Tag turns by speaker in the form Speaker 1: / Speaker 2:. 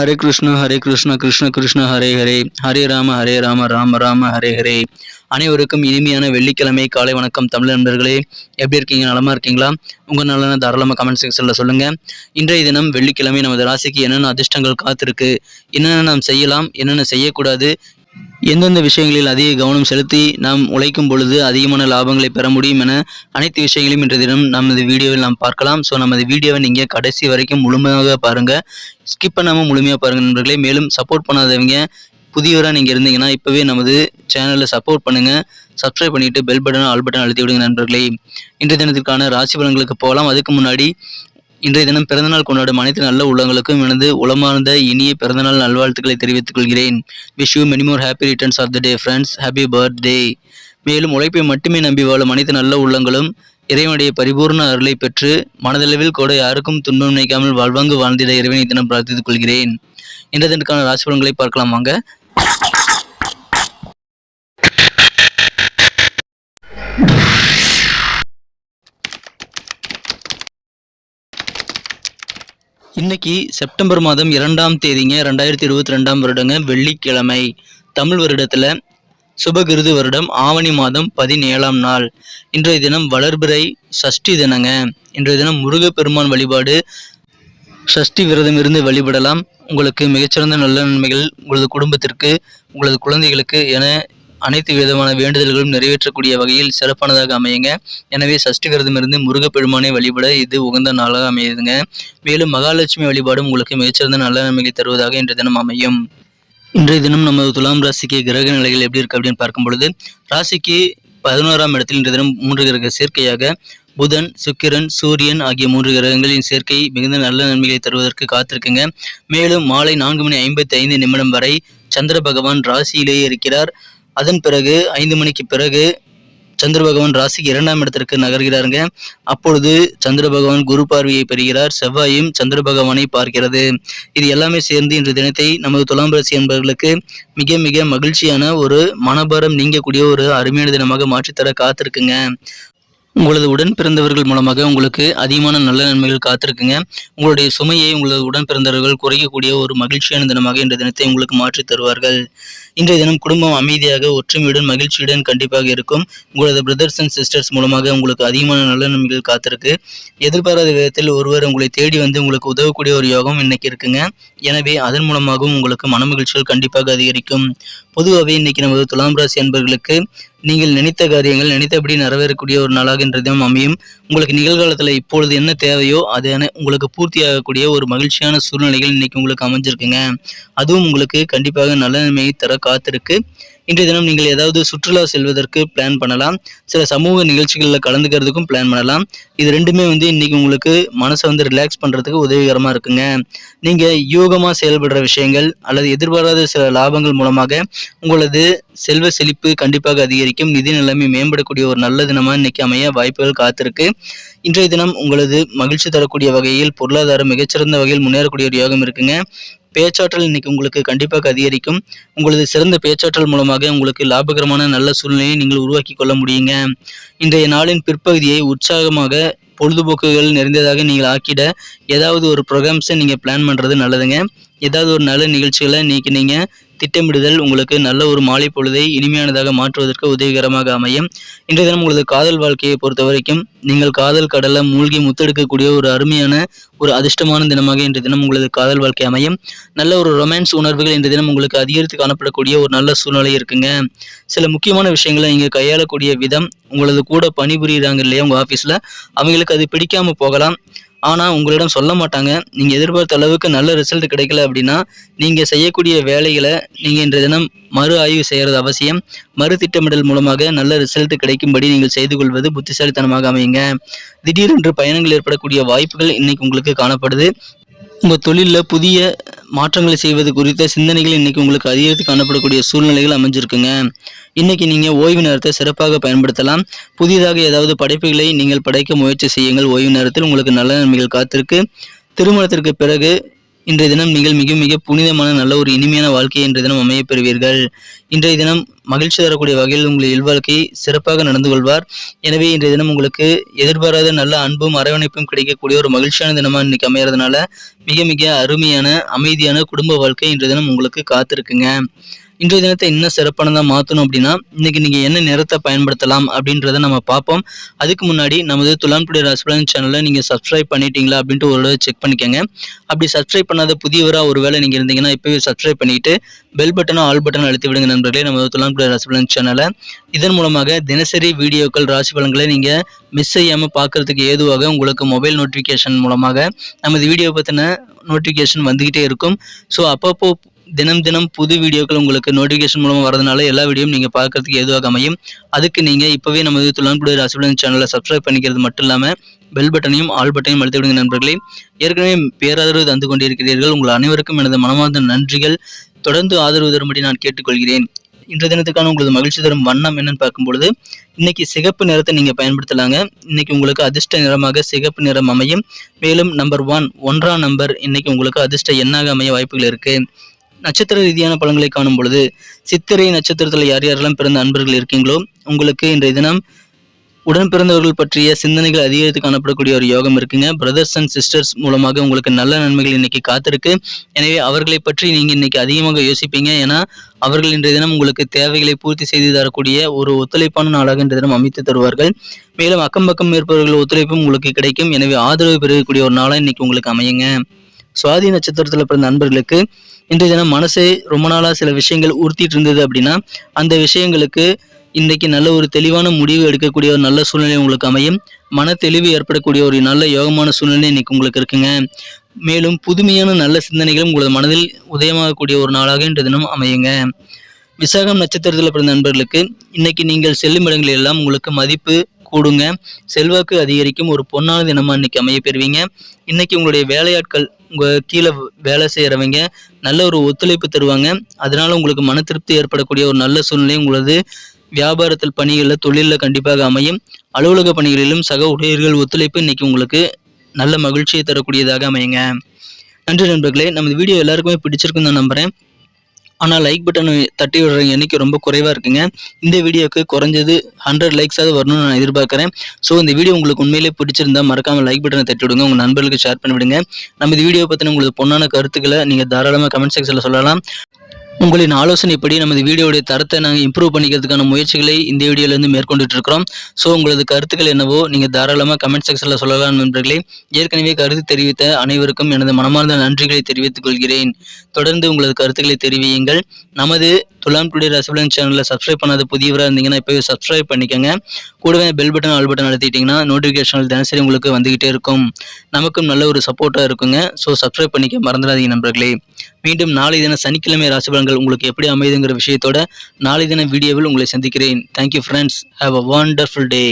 Speaker 1: ஹரே கிருஷ்ண ஹரே கிருஷ்ண கிருஷ்ண கிருஷ்ண ஹரே ஹரே. ஹரே ராம ஹரே ராம ராம ராம ஹரே ஹரே. அனைவருக்கும் இனிமையான வெள்ளிக்கிழமை காலை வணக்கம் தமிழ் நண்பர்களே. எப்படி இருக்கீங்க? நலமா இருக்கீங்களா? உங்க நலன தாராளமாக கமெண்ட் செக்ஷனில் சொல்லுங்க. இன்றைய தினம் வெள்ளிக்கிழமை நமது ராசிக்கு என்னென்ன அதிர்ஷ்டங்கள் காத்திருக்கு? என்னென்ன நாம் செய்யலாம்? என்னென்ன செய்யக்கூடாது? எந்தெந்த விஷயங்களில் அதிக கவனம் செலுத்தி நாம் உழைக்கும் பொழுது அதிகமான லாபங்களை பெற முடியும் என அனைத்து விஷயங்களையும் இன்றைய தினம் நமது வீடியோவில் நாம் பார்க்கலாம். ஸோ நமது வீடியோவை நீங்கள் கடைசி வரைக்கும் முழுமையாக பாருங்கள் ஸ்கிப் பண்ணாமல் முழுமையாக பாருங்கள் நண்பர்களே. மேலும் சப்போர்ட் பண்ணாதவங்க புதியவராக நீங்கள் இருந்தீங்கன்னா இப்போவே நமது சேனலில் சப்போர்ட் பண்ணுங்கள் சப்ஸ்கிரைப் பண்ணிவிட்டு பெல் பட்டன் ஆல் பட்டன் அழுத்தி விடுங்க நண்பர்களே. இன்றைய தினத்திற்கான ராசி பலன்களுக்கு போகலாம். அதுக்கு முன்னாடி இன்றைய தினம் பிறந்தநாள் கொண்டாடும் அனைத்து நல்ல உள்ளங்களுக்கும் எனது உளமார்ந்த இனிய பிறந்தநாள் நல்வாழ்த்துக்களை தெரிவித்துக் கொள்கிறேன். Wish you many more happy returns of the day friends happy birthday மேலும் உழைப்பை மட்டுமே நம்பி வாழும் அனைத்து நல்ல உள்ளங்களும் இறைவனுடைய பரிபூர்ண அருளை பெற்று மனதளவில் கூட யாருக்கும் துன்பம் நினைக்காமல் வாழ்வாங்கு வாழ்ந்திட இறைவனை தினம் பிரார்த்தித்துக் கொள்கிறேன். இன்றைய தினக்கான ராசி பலன்களை பார்க்கலாம் வாங்க. இன்னைக்கு செப்டம்பர் மாதம் இரண்டாம் தேதிங்க ரெண்டாயிரத்தி இருபத்தி ரெண்டாம் வருடங்க வெள்ளிக்கிழமை. தமிழ் வருடத்தில் சுபகிருது வருடம் ஆவணி மாதம் பதினேழாம் நாள். இன்றைய தினம் வளர்பிறை சஷ்டி தினங்க. இன்றைய தினம் முருகப்பெருமான் வழிபாடு சஷ்டி விரதம் இருந்து வழிபடலாம். உங்களுக்கு மிகச்சிறந்த நல்ல நன்மைகள் உங்களது குடும்பத்திற்கு உங்களது குழந்தைகளுக்கு என அனைத்து விதமான வேண்டுதல்களும் நிறைவேற்றக்கூடிய வகையில் சிறப்பானதாக அமையுங்க. எனவே சஷ்டி விரதம் இருந்து முருகப்பெருமானை வழிபட இது உகந்த நாளாக அமையுதுங்க. மேலும் மகாலட்சுமி வழிபாடும் உங்களுக்கு மிகச்சிறந்த நல்ல நன்மைகளை தருவதாக இன்றைய தினம் அமையும். இன்றைய தினம் நமது துலாம் ராசிக்கு கிரக நிலைகள் எப்படி இருக்கு அப்படின்னு பார்க்கும் பொழுது ராசிக்கு பதினோராம் இடத்தில் இன்றைய தினம் மூன்று கிரக சேர்க்கையாக புதன் சுக்கிரன் சூரியன் ஆகிய மூன்று கிரகங்களின் சேர்க்கை மிகுந்த நல்ல நன்மைகளை தருவதற்கு காத்திருக்குங்க. மேலும் மாலை நான்கு மணி ஐம்பத்தி ஐந்து நிமிடம் வரை சந்திர பகவான் ராசியிலேயே இருக்கிறார். அதன் பிறகு ஐந்து மணிக்கு பிறகு சந்திர பகவான் ராசிக்கு இரண்டாம் இடத்திற்கு நகர்கிறாருங்க. அப்பொழுது சந்திர பகவான் குரு பார்வையை பெறுகிறார். செவ்வாயும் சந்திர பகவானை பார்க்கிறது. இது எல்லாமே சேர்ந்து இன்று தினத்தை நமது துலாம் ராசி என்பவர்களுக்கு மிக மிக மகிழ்ச்சியான ஒரு மனபாரம் நீங்கக்கூடிய ஒரு அருமையான தினமாக மாற்றித்தர காத்திருக்குங்க. உங்களது உடன் பிறந்தவர்கள் மூலமாக உங்களுக்கு அதிகமான நல்ல நன்மைகள் காத்திருக்குங்க. உங்களுடைய சுமையை உங்களது உடன் பிறந்தவர்கள் குறைக்கக்கூடிய ஒரு மகிழ்ச்சியான தினமாக இன்றைய தினத்தை உங்களுக்கு மாற்றி தருவார்கள். இன்றைய தினம் குடும்பம் அமைதியாக ஒற்றுமையுடன் மகிழ்ச்சியுடன் கண்டிப்பாக இருக்கும். உங்களது பிரதர்ஸ் அண்ட் சிஸ்டர்ஸ் மூலமாக உங்களுக்கு அதிகமான நல்ல நன்மைகள் காத்திருக்கு. எதிர்பாராத விதத்தில் ஒருவர் உங்களை தேடி வந்து உங்களுக்கு உதவக்கூடிய ஒரு யோகம் இன்னைக்கு இருக்குங்க. எனவே அதன் மூலமாகவும் உங்களுக்கு மன மகிழ்ச்சிகள் கண்டிப்பாக அதிகரிக்கும். பொதுவாகவே இன்னைக்கு நமது துலாம் ராசி என்பர்களுக்கு நீங்கள் நினைத்த காரியங்கள் நினைத்தபடி நிறைவேறக்கூடிய ஒரு நாளாக இன்றைய தினம் அமையும். உங்களுக்கு நிகழ்காலத்தில் இப்பொழுது என்ன தேவையோ அது என உங்களுக்கு பூர்த்தியாகக்கூடிய ஒரு மகிழ்ச்சியான சூழ்நிலைகள் இன்னைக்கு உங்களுக்கு அமைஞ்சிருக்குங்க. அதுவும் உங்களுக்கு கண்டிப்பாக நல்ல நன்மையை தர காத்திருக்கு. இன்றைய தினம் நீங்கள் ஏதாவது சுற்றுலா செல்வதற்கு பிளான் பண்ணலாம். சில சமூக நிகழ்ச்சிகளில் கலந்துக்கிறதுக்கும் பிளான் பண்ணலாம். இது ரெண்டுமே வந்து இன்னைக்கு உங்களுக்கு மனசை வந்து ரிலாக்ஸ் பண்ணுறதுக்கு உதவிகரமாக இருக்குங்க. நீங்கள் யோகமாக செயல்படுற விஷயங்கள் அல்லது எதிர்பாராத சில லாபங்கள் மூலமாக உங்களது செல்வ செழிப்பு கண்டிப்பாக அதிகரிக்கும். நிதி நிலைமை மேம்படக்கூடிய ஒரு நல்ல தினமாக இன்னைக்கு அமைய வாய்ப்புகள் காத்திருக்கு. இன்றைய தினம் உங்களது மகிழ்ச்சி தரக்கூடிய வகையில் பொருளாதாரம் மிகச்சிறந்த வகையில் முன்னேறக்கூடிய ஒரு யோகம் இருக்குங்க. பேச்சாற்றல் இன்னைக்கு உங்களுக்கு கண்டிப்பாக அதிகரிக்கும். உங்களது சிறந்த பேச்சாற்றல் மூலமாக உங்களுக்கு லாபகரமான நல்ல சூழ்நிலையை நீங்கள் உருவாக்கி கொள்ள முடியுங்க. இன்றைய நாளின் பிற்பகுதியை உற்சாகமாக பொழுதுபோக்குகள் நிறைந்ததாக நீங்கள் ஆக்கிட ஏதாவது ஒரு ப்ரோக்ராம்ஸை நீங்கள் பிளான் பண்ணுறது நல்லதுங்க. ஏதாவது ஒரு நல்ல நிகழ்ச்சிகளை இன்னைக்கு நீங்கள் திட்டமிடுதல் உங்களுக்கு நல்ல ஒரு மாலை பொழுதை இனிமையானதாக மாற்றுவதற்கு உதவிகரமாக அமையும். இன்றைய தினம் உங்களது காதல் வாழ்க்கையை பொறுத்த வரைக்கும் நீங்கள் காதல் கடலை மூழ்கி முத்தெடுக்கக்கூடிய ஒரு அருமையான ஒரு அதிர்ஷ்டமான தினமாக இன்றைய தினம் உங்களது காதல் வாழ்க்கை அமையும். நல்ல ஒரு ரொமான்ஸ் உணர்வுகள் இன்றைய தினம் உங்களுக்கு அதிகரித்து காணப்படக்கூடிய ஒரு நல்ல சூழ்நிலை இருக்குங்க. சில முக்கியமான விஷயங்களை நீங்கள் கையாளக்கூடிய விதம் உங்களது கூட பணிபுரியுறாங்க இல்லையா உங்கள் ஆஃபீஸில் அவங்களுக்கு அது பிடிக்காம போகலாம். ஆனால் உங்களிடம் சொல்ல மாட்டாங்க. நீங்கள் எதிர்பார்த்த அளவுக்கு நல்ல ரிசல்ட் கிடைக்கல அப்படின்னா நீங்கள் செய்யக்கூடிய வேலைகளை நீங்கள் இன்றைய தினம் மறு ஆய்வு செய்கிறது அவசியம். மறு திட்டமிடல் மூலமாக நல்ல ரிசல்ட் கிடைக்கும்படி நீங்கள் செய்து கொள்வது புத்திசாலித்தனமாக அமையுங்க. திடீரென்று பயணங்கள் ஏற்படக்கூடிய வாய்ப்புகள் இன்னைக்கு உங்களுக்கு காணப்படுது. உங்கள் தொழிலில் புதிய மாற்றங்களை செய்வது குறித்த சிந்தனைகள் இன்னைக்கு உங்களுக்கு அதிகரித்து காணப்படக்கூடிய சூழ்நிலைகள் அமைஞ்சிருக்குங்க. இன்னைக்கு நீங்கள் ஓய்வு நேரத்தை சிறப்பாக பயன்படுத்தலாம். புதிதாக ஏதாவது படைப்புகளை நீங்கள் படைக்க முயற்சி செய்யுங்கள். ஓய்வு நேரத்தில் உங்களுக்கு நல்ல நன்மைகள் காத்திருக்கு. திருமணத்திற்கு பிறகு இன்றைய தினம் நீங்கள் மிக மிக புனிதமான நல்ல ஒரு இனிமையான வாழ்க்கையை இன்றைய தினம் அமைய பெறுவீர்கள். இன்றைய தினம் மகிழ்ச்சி தரக்கூடிய வகையில் உங்கள் இல்வாழ்க்கை சிறப்பாக நடந்து கொள்வார். எனவே இன்றைய தினம் உங்களுக்கு எதிர்பாராத நல்ல அன்பும் அரவணைப்பும் கிடைக்கக்கூடிய ஒரு மகிழ்ச்சியான தினமா இன்னைக்கு அமையறதுனால மிக மிக அருமையான அமைதியான குடும்ப வாழ்க்கை இன்றைய தினம் உங்களுக்கு காத்திருக்குங்க. இன்றைய தினத்தை இன்னும் சிறப்பானதாக மாற்றணும் அப்படின்னா இன்னைக்கு நீங்கள் என்ன நிறத்தை பயன்படுத்தலாம் அப்படின்றத நம்ம பார்ப்போம். அதுக்கு முன்னாடி நமது துலாம் டுடே ராசிபலன் சேனலை நீங்கள் சப்ஸ்கிரைப் பண்ணிட்டீங்களா அப்படின்ட்டு ஒரு செக் பண்ணிக்கோங்க. அப்படி சப்ஸ்கிரைப் பண்ணாத புதியவராக ஒரு வேளை நீங்கள் இருந்தீங்கன்னா இப்போவே சப்ஸ்கிரைப் பண்ணிட்டு பெல் பட்டனும் ஆல் பட்டன் அழுத்தி விடுங்க நண்பர்களே நமது துலாம் டுடே ராசிபலன் சேனலை இதன் மூலமாக தினசரி வீடியோக்கள் ராசி பலன்களை நீங்கள் மிஸ் செய்யாமல் பார்க்கறதுக்கு ஏதுவாக உங்களுக்கு மொபைல் நோட்டிஃபிகேஷன் மூலமாக நமது வீடியோ பற்றின நோட்டிஃபிகேஷன் வந்துக்கிட்டே இருக்கும். ஸோ அப்பப்போ தினம் தினம் புது வீடியோக்கள் உங்களுக்கு நோட்டிஃபிகேஷன் மூலமாக வரதுனால எல்லா வீடியோவும் நீங்கள் பார்க்கறதுக்கு எதுவாக அமையும். அதுக்கு நீங்கள் இப்போவே நமது துலான்புடைய ராசிபலன் சேனலை சப்ஸ்கிரைப் பண்ணிக்கிறது மட்டும் இல்லாமல் பெல் பட்டனையும் ஆல் பட்டனையும் அழுத்தி விடுங்க நண்பர்களே. ஏற்கனவே பேராதரவு தந்து கொண்டிருக்கிறீர்கள். உங்கள் அனைவருக்கும் எனது மனமார்ந்த நன்றிகள். தொடர்ந்து ஆதரவு தரும்படி நான் கேட்டுக்கொள்கிறேன். இன்றைய தினத்துக்கான உங்களது மகிழ்ச்சி தரும் வண்ணம் என்னன்னு பார்க்கும்பொழுது இன்னைக்கு சிகப்பு நிறத்தை நீங்கள் பயன்படுத்தலாங்க. இன்னைக்கு உங்களுக்கு அதிர்ஷ்ட நிறமாக சிகப்பு நிறம் அமையும். மேலும் நம்பர் ஒன் ஒன்றாம் நம்பர் இன்னைக்கு உங்களுக்கு அதிர்ஷ்ட எண்ணாக அமைய வாய்ப்புகள் இருக்குது நட்சத்திர ரீதியான பலன்களை காணும் பொழுது சித்திரை நட்சத்திரத்தில் யார் யாரெல்லாம் பிறந்த அன்பர்கள் இருக்கீங்களோ உங்களுக்கு இன்றைய தினம் உடன் பிறந்தவர்கள் பற்றிய சிந்தனைகள் அதிகரித்து காணப்படக்கூடிய ஒரு யோகம் இருக்குங்க. பிரதர்ஸ் அண்ட் சிஸ்டர்ஸ் மூலமாக உங்களுக்கு நல்ல நன்மைகள் இன்னைக்கு காத்திருக்கு. எனவே அவர்களை பற்றி நீங்கள் இன்னைக்கு அதிகமாக யோசிப்பீங்க. ஏன்னா அவர்கள் இன்றைய தினம் உங்களுக்கு தேவைகளை பூர்த்தி செய்து தரக்கூடிய ஒரு ஒத்துழைப்பான நாளாக இன்றைய தினம் அமைத்து தருவார்கள். மேலும் அக்கம் பக்கம் இருப்பவர்கள் ஒத்துழைப்பும் உங்களுக்கு கிடைக்கும். எனவே ஆதரவு பெறக்கூடிய ஒரு நாளாக இன்னைக்கு உங்களுக்கு அமையுங்க. சுவாதி நட்சத்திரத்தில் பிறந்த நண்பர்களுக்கு இன்றைய தினம் மனசை ரொம்ப நாளாக சில விஷயங்கள் உறுத்திட்டு இருந்தது அப்படின்னா அந்த விஷயங்களுக்கு இன்னைக்கு நல்ல ஒரு தெளிவான முடிவு எடுக்கக்கூடிய ஒரு நல்ல சூழ்நிலை உங்களுக்கு அமையும். மன தெளிவு ஏற்படக்கூடிய ஒரு நல்ல யோகமான சூழ்நிலை இன்னைக்கு உங்களுக்கு இருக்குங்க. மேலும் புதுமையான நல்ல சிந்தனைகளும் உங்களது மனதில் உதயமாகக்கூடிய ஒரு நாளாக இன்றைய தினம் அமையுங்க. விசாகம் நட்சத்திரத்தில் பிறந்த நண்பர்களுக்கு இன்னைக்கு நீங்கள் செல்லும் இடங்களில் எல்லாம் உங்களுக்கு மதிப்பு கூடுங்க. செல்வாக்கு அதிகரிக்கும் ஒரு பொன்னான தினமாக இன்னைக்கு அமைய பெறுவீங்க. இன்னைக்கு உங்களுடைய வேலையாட்கள் உங்கள் கீழே வேலை செய்கிறவங்க நல்ல ஒரு ஒத்துழைப்பு தருவாங்க. அதனால் உங்களுக்கு மன திருப்தி ஏற்படக்கூடிய ஒரு நல்ல சூழ்நிலை உங்களது வியாபாரத்தில் பணிகளில் தொழிலில் கண்டிப்பாக அமையும். அலுவலக பணிகளிலும் சக ஊழியர்கள் ஒத்துழைப்பு இன்றைக்கி உங்களுக்கு நல்ல மகிழ்ச்சியை தரக்கூடியதாக அமையுங்க. நன்றி நண்பர்களே நமது வீடியோ எல்லாருக்குமே பிடிச்சிருக்குன்னு நான் நம்புறேன். ஆனால் லைக் பட்டன் தட்டி விடுற எண்ணிக்கை ரொம்ப குறைவாக இருக்குங்க. இந்த வீடியோக்கு குறைஞ்சது ஹண்ட்ரட் லைக்ஸாவது வரணும்னு நான் எதிர்பார்க்குறேன். ஸோ இந்த வீடியோ உங்களுக்கு உண்மையிலே பிடிச்சிருந்தா மறக்காமல் லைக் பட்டனை தட்டி விடுங்க. உங்கள் நண்பர்களுக்கு ஷேர் பண்ணி விடுங்க நம்ம இந்த வீடியோ பற்றின உங்களுக்கு பொண்ணான கருத்துக்களை நீங்கள் தாராளமாக கமெண்ட் செக்ஷனில் சொல்லலாம். உங்களின் ஆலோசனைப்படி நமது வீடியோடைய தரத்தை நாங்கள் இம்ப்ரூவ் பண்ணிக்கிறதுக்கான முயற்சிகளை இந்த வீடியோலேருந்து மேற்கொண்டுட்டு இருக்கிறோம். ஸோ உங்களது கருத்துக்கள் என்னவோ நீங்கள் தாராளமாக கமெண்ட் செக்ஷனில் சொல்லலாம் நண்பர்களே. ஏற்கனவே கருத்து தெரிவித்த அனைவருக்கும் எனது மனமார்ந்த நன்றிகளை தெரிவித்துக் கொள்கிறேன். தொடர்ந்து உங்களது கருத்துக்களை தெரிவியுங்கள். நமது துலாம் டுடே சேனலில் சப்ஸ்கிரைப் பண்ணாத புதியவராக இருந்தீங்கன்னா இப்போவே சப்ஸ்கிரைப் பண்ணிக்கோங்க. கூடவே பெல் பட்டன் ஆல் பட்டன் அழுத்திட்டிங்கன்னா நோட்டிஃபிகேஷன் தினசரி உங்களுக்கு வந்துகிட்டே இருக்கும். நமக்கும் நல்ல ஒரு சப்போர்ட்டாக இருக்குங்க. ஸோ சப்ஸ்கிரைப் பண்ணிக்க மறந்துடாதீங்க நண்பர்களே. மீண்டும் நாளை தின சனிக்கிழமை ராசிபலன்கள் உங்களுக்கு எப்படி அமைதுங்கிற விஷயத்தோட நாளை தின வீடியோவில் உங்களை சந்திக்கிறேன். Thank you friends have a wonderful day